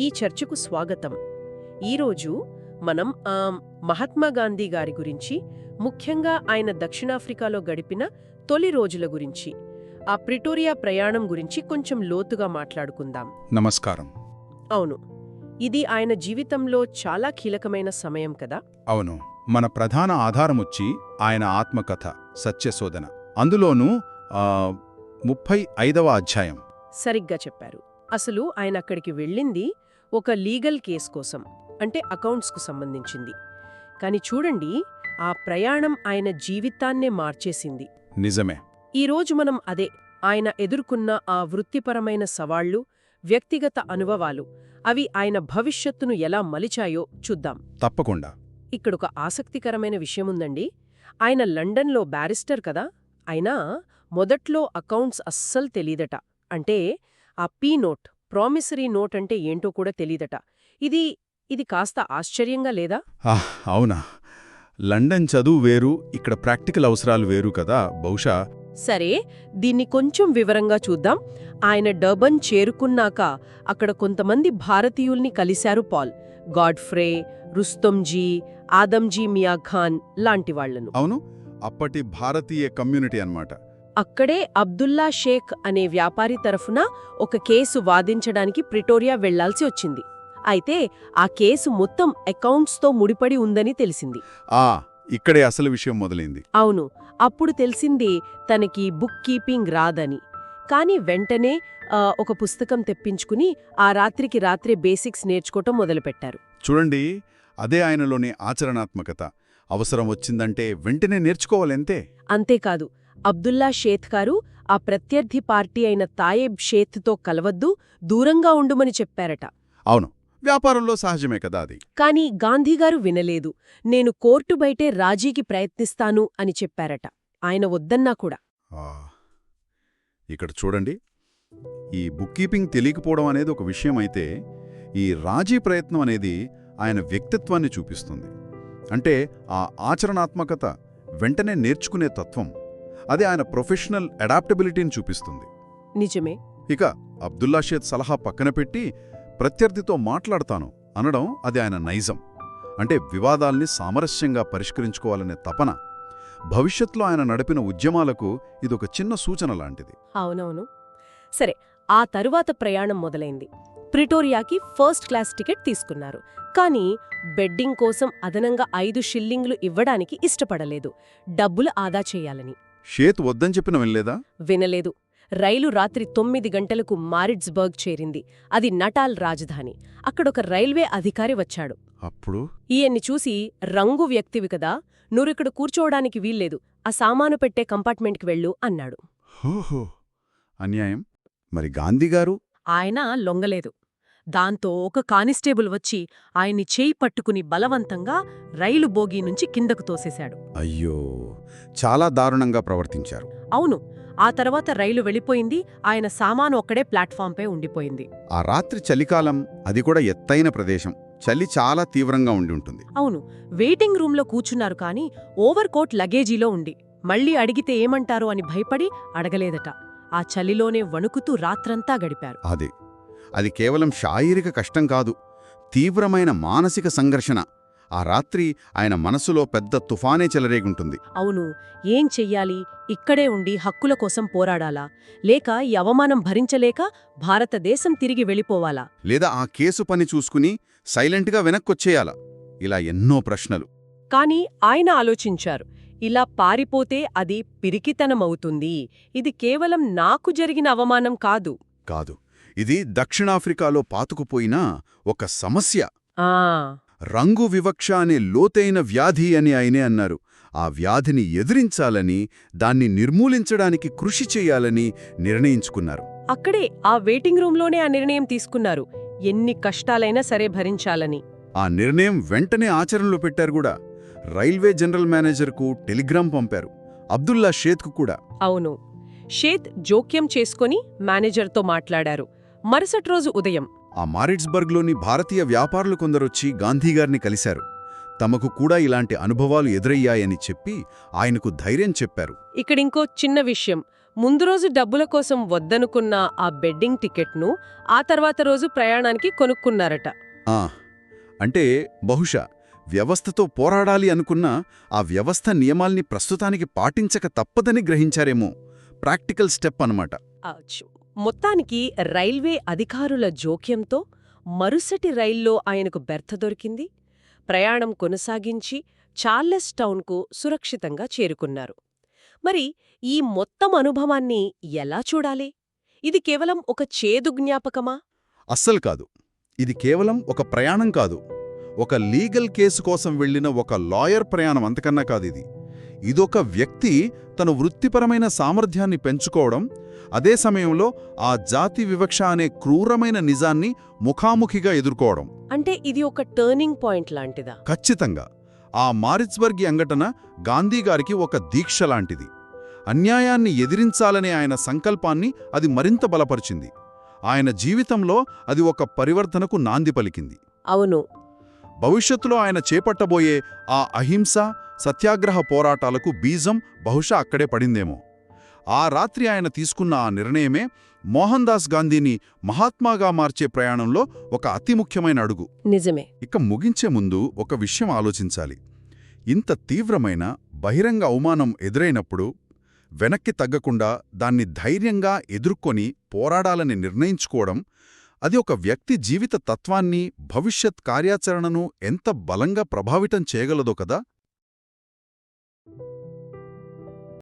ఈ చర్చకు స్వాగతం. ఈరోజు మనం ఆ, మహాత్మా గాంధీ గారి గురించి ముఖ్యంగా ఆయన దక్షిణాఫ్రికాలో గడిపిన తొలి రోజుల గురించి ఆ ప్రిటోరియా ప్రయాణం గురించి కొంచెం లోతుగా మాట్లాడుకుందాం. నమస్కారం. అవును. ఇది ఆయన జీవితంలో చాలా కీలకమైన సమయం కదా? అవును. మన ప్రధాన ఆధారమొచ్చి ఆయన ఆత్మకథ సత్యశోధన. అందులోనూ ముప్పై ఐదవ అధ్యాయం. సరిగ్గా చెప్పారు. అసలు ఆయన అక్కడికి వెళ్ళింది ఒక లీగల్ కేస్ కోసం అంటే అకౌంట్స్కు సంబంధించింది. కాని చూడండి ఆ ప్రయాణం ఆయన జీవితాన్నే మార్చేసింది. నిజమే. ఈరోజు మనం అదే ఆయన ఎదుర్కొన్న ఆ వృత్తిపరమైన సవాళ్ళు వ్యక్తిగత అనుభవాలు అవి ఆయన భవిష్యత్తును ఎలా మలిచాయో చూద్దాం. తప్పకుండా. ఇక్కడొక ఆసక్తికరమైన విషయముందండి. ఆయన లండన్లో బ్యారిస్టర్ కదా అయినా మొదట్లో అకౌంట్స్ అస్సలు తెలీదట. అంటే ఆ పీ నోట్ ప్రామిసరీ నోట్ అంటే ఏంటో కూడా తెలీదట. ఇది ఇది కాస్త ఆశ్చర్యంగా లేదా? అవునా. లండన్ చదువు వేరు ఇక్కడ ప్రాక్టికల్ అవసరాలు వేరు కదా బహుశా. సరే దీన్ని కొంచెం వివరంగా చూద్దాం. ఆయన డర్బన్ చేరుకున్నాక అక్కడ కొంతమంది భారతీయుల్ని కలిశారు పాల్. గాడ్ఫ్రే రుస్తోంజీ ఆదంజీ మియా ఖాన్ లాంటి వాళ్ళను అవును అప్పటి భారతీయ కమ్యూనిటీ అన్నమాట. అక్కడే అబ్దుల్లా షేక్ అనే వ్యాపారి తరఫున ఒక కేసు వాదించడానికి ప్రిటోరియా వెళ్ళాల్సి వచ్చింది. అయితే ఆ కేసు మొత్తం అకౌంట్స్తో ముడిపడి ఉందని తెలిసింది. ఆ ఇక్కడే అసలు విషయం మొదలైంది. అవును అప్పుడు తెలిసింది తనకి బుక్ కీపింగ్ రాదని. కాని వెంటనే ఆ, ఒక పుస్తకం తెప్పించుకుని ఆ రాత్రికి రాత్రే బేసిక్స్ నేర్చుకోవటం మొదలుపెట్టారు. చూడండి అదే ఆయనలోని ఆచరణాత్మకత. అవసరం వచ్చిందంటే వెంటనే నేర్చుకోవాలంతే. అంతేకాదు అబ్దుల్లా షేత్ గారు ఆ ప్రత్యర్థి పార్టీ అయిన తాయేబ్ షేత్తో కలవద్దు దూరంగా ఉండుమని చెప్పారట. అవును వ్యాపారంలో సహజమే కదా అది. కాని గాంధీగారు వినలేదు. నేను కోర్టు బయటే రాజీకి ప్రయత్నిస్తాను అని చెప్పారట. ఆయన వద్దన్నా కూడా. ఆ, ఇక్కడ చూడండి. ఈ బుక్ కీపింగ్ తెలియకపోవడం అనేది ఒక విషయం అయితే ఈ రాజీ ప్రయత్నం అనేది ఆయన వ్యక్తిత్వాన్ని చూపిస్తుంది. అంటే ఆ ఆచరణాత్మకత వెంటనే నేర్చుకునే తత్వం. అది ఆయన ప్రొఫెషనల్ అడాప్టబిలిటీని చూపిస్తుంది. నిజమే. ఇక అబ్దుల్లా షేద్ సలహా పక్కన పెట్టి ప్రత్యర్థితో మాట్లాడతాను అనడం అది ఆయన నైజం. అంటే వివాదాల్ని సామరస్యంగా పరిష్కరించుకోవాలనే తపన. భవిష్యత్తులో ఆయన నడిపిన ఉద్యమాలకు ఇదొక చిన్న సూచన లాంటిది. అవునవును. సరే ఆ తరువాత ప్రయాణం మొదలైంది. ప్రిటోరియాకి ఫస్ట్ క్లాస్ టికెట్ తీసుకున్నారు. కానీ బెడ్డింగ్ కోసం అదనంగా ఐదు షిల్లింగ్లు ఇవ్వడానికి ఇష్టపడలేదు. డబ్బులు ఆదా చేయాలని. షేత్ వద్దని చెప్పిన వినలేదా? వినలేదు. రైలు రాత్రి తొమ్మిది గంటలకు మారిట్స్బర్గ్ చేరింది. అది నటాల్ రాజధాని. అక్కడొక రైల్వే అధికారి వచ్చాడు. అప్పుడు? ఈయన్ని చూసి రంగు వ్యక్తివి కదా నువ్విక్కడ కూర్చోవడానికి వీల్లేదు. ఆ సామాను పెట్టే కంపార్ట్మెంట్కి వెళ్ళు అన్నాడు. హోహో. అన్యాయం. మరి గాంధీగారు ఆయన లొంగలేదు. దాంతో ఒక కానిస్టేబుల్ వచ్చి ఆయన్ని చేయి పట్టుకుని బలవంతంగా రైలు బోగీ నుంచి కిందకు తోసేశాడు. అయ్యో! చాలా దారుణంగా ప్రవర్తించారు. అవును ఆ తర్వాత రైలు వెళ్ళిపోయింది ఆయన సామాను ఒక్కడే ప్లాట్ఫాంపై ఉండిపోయింది. ఆ రాత్రి చలికాలం అది కూడా ఎత్తైన ప్రదేశం. చలి చాలా తీవ్రంగా ఉండి ఉంటుంది. అవును వెయిటింగ్ రూంలో కూర్చున్నారు కాని ఓవర్ కోట్ లగేజీలో ఉండి మళ్ళీ అడిగితే ఏమంటారో అని భయపడి అడగలేదట. ఆ చలిలోనే వణుకుతూ రాత్రంతా గడిపారు. అదే. అది కేవలం శారీరక కష్టం కాదు తీవ్రమైన మానసిక సంఘర్షణ. ఆ రాత్రి ఆయన మనసులో పెద్ద తుఫానే చెలరేగుంటుంది. అవును ఏం చెయ్యాలి? ఇక్కడే ఉండి హక్కుల కోసం పోరాడాలా. లేక ఈ అవమానం భరించలేక భారతదేశం తిరిగి వెళ్ళిపోవాలా. లేదా ఆ కేసు పని చూసుకుని సైలెంట్గా వెనక్కొచ్చేయాల. ఇలా ఎన్నో ప్రశ్నలు. కాని ఆయన ఆలోచించారు ఇలా పారిపోతే అది పిరికితనమవుతుంది. ఇది కేవలం నాకు జరిగిన అవమానం కాదు. కాదు. ఇది దక్షిణాఫ్రికాలో పాతుకుపోయిన ఒక సమస్య. రంగు వివక్ష అనే లోతైన వ్యాధి అని ఆయనే అన్నారు. ఆ వ్యాధిని ఎదిరించాలని దాన్ని నిర్మూలించడానికి కృషి చేయాలని నిర్ణయించుకున్నారు. అక్కడే ఆ వెయిటింగ్ రూంలోనే ఆ నిర్ణయం తీసుకున్నారు. ఎన్ని కష్టాలైనా సరే భరించాలని. ఆ నిర్ణయం వెంటనే ఆచరణలో పెట్టారు కూడా. రైల్వే జనరల్ మేనేజర్కు టెలిగ్రామ్ పంపారు. అబ్దుల్లా షేత్కు కూడా. అవును. షేత్ జోక్యం చేసుకొని మేనేజర్తో మాట్లాడారు. మరుసటి రోజు ఉదయం. ఆ మారిట్స్బర్గ్లోని భారతీయ వ్యాపారులు కొందరొచ్చి గాంధీగారిని కలిశారు. తమకు కూడా ఇలాంటి అనుభవాలు ఎదురయ్యాయని చెప్పి ఆయనకు ధైర్యం చెప్పారు. ఇక్కడింకో చిన్న విషయం. ముందు రోజు డబ్బుల కోసం వద్దనుకున్న ఆ బెడ్డింగ్ టికెట్ను ఆ తర్వాత రోజు ప్రయాణానికి కొనుక్కున్నారట. ఆ, అంటే బహుశా వ్యవస్థతో పోరాడాలి అనుకున్న ఆ వ్యవస్థ నియమాల్ని ప్రస్తుతానికి పాటించక తప్పదని గ్రహించారేమో. ప్రాక్టికల్ స్టెప్ అన్నమాట. మొత్తానికి రైల్వే అధికారుల జోక్యంతో మరుసటి రైల్లో ఆయనకు బెర్త దొరికింది. ప్రయాణం కొనసాగించి చార్లెస్ టౌన్కు సురక్షితంగా చేరుకున్నారు. మరి ఈ మొత్తం అనుభవాన్ని ఎలా చూడాలి? ఇది కేవలం ఒక చేదు జ్ఞాపకమా? అస్సలు కాదు. ఇది కేవలం ఒక ప్రయాణం కాదు. ఒక లీగల్ కేసు కోసం వెళ్ళిన ఒక లాయర్ ప్రయాణం అంతకన్నా కాదు ఇది. ఇదొక వ్యక్తి తన వృత్తిపరమైన సామర్థ్యాన్ని పెంచుకోవడం అదే సమయంలో ఆ జాతి వివక్ష అనే క్రూరమైన నిజాన్ని ముఖాముఖిగా ఎదుర్కోవడం. అంటే ఇది ఒక టర్నింగ్ పాయింట్ లాంటిదా? ఖచ్చితంగా. ఆ మారిట్స్బర్గి అంగటన గాంధీగారికి ఒక దీక్ష లాంటిది. అన్యాయాన్ని ఎదిరించాలనే ఆయన సంకల్పాన్ని అది మరింత బలపరిచింది. ఆయన జీవితంలో అది ఒక పరివర్తనకు నాంది పలికింది. అవును. భవిష్యత్తులో ఆయన చేపట్టబోయే ఆ అహింస సత్యాగ్రహ పోరాటాలకు బీజం బహుశా అక్కడే పడిందేమో. ఆ రాత్రి ఆయన తీసుకున్న ఆ నిర్ణయమే మోహన్ దాస్ గాంధీని మహాత్మాగా మార్చే ప్రయాణంలో ఒక అతి ముఖ్యమైన అడుగు. నిజమే. ఇక ముగించే ముందు ఒక విషయం ఆలోచించాలి. ఇంత తీవ్రమైన బహిరంగ అవమానం ఎదురైనప్పుడు వెనక్కి తగ్గకుండా దాన్ని ధైర్యంగా ఎదుర్కొని పోరాడాలని నిర్ణయించుకోవడం అది ఒక వ్యక్తి జీవిత తత్వాన్ని భవిష్యత్ కార్యాచరణను ఎంత బలంగా ప్రభావితం చేయగలదో కదా